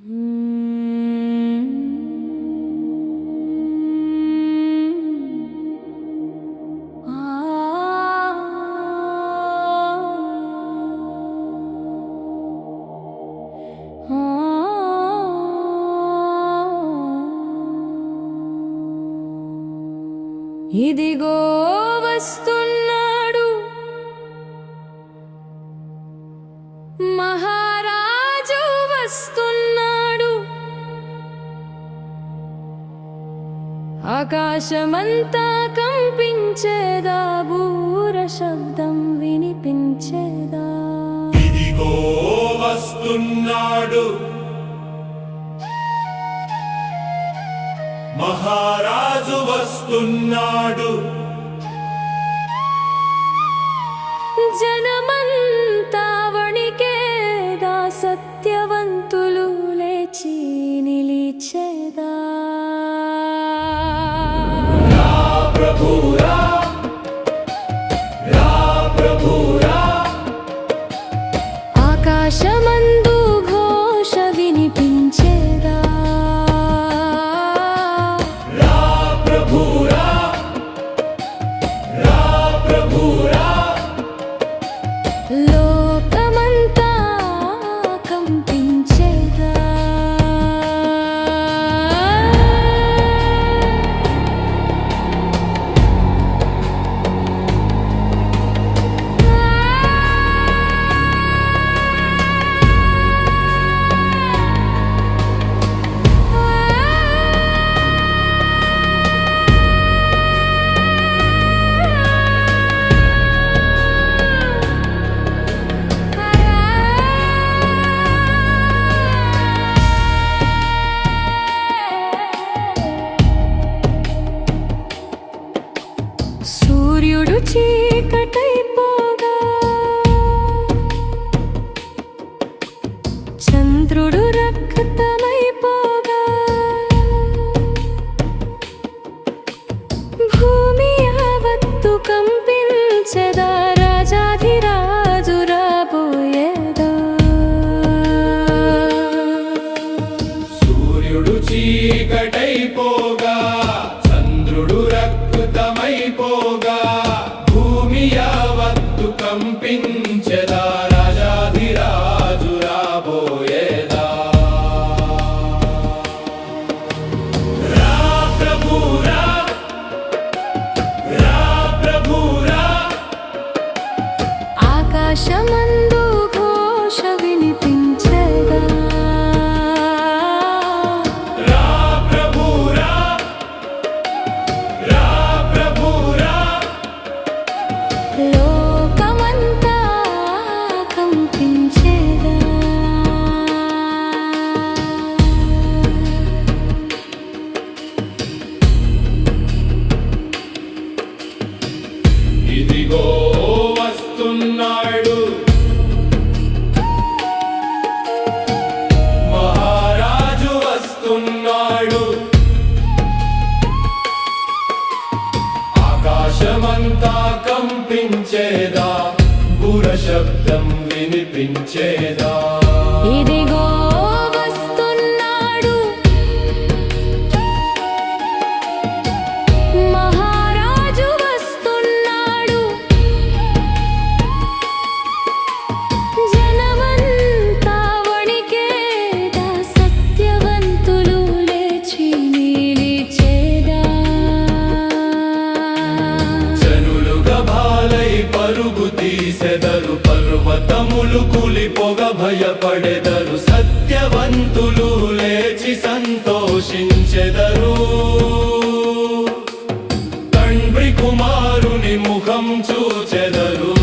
Mm-hmm. Ah. Ah. ఇదిగో వస్తున్న ఆకాశమంతా కంపించేదా బూర శబ్దం వినిపించేదా? ఇదిగో వస్తున్నాడు. మహారాజు వస్తున్నాడు. జనమంతా చీకటైపోగా. చంద్రుడు రక్తమైపోగా. భూమి యావత్తు కంపించదా రాజాధిరాజు రాబోయేదా సూర్యుడు చీకటైపోగా. 什么 కంపించేదా? బుర శబ్దం వినిపించేదా? ఇదిగో పర్వతములు కులిపొగ భయపడెదరు. సత్యవంతులు లేచి సంతోషించెదరు. తండ్రి కుమారుని ముఖం చూచెదరు.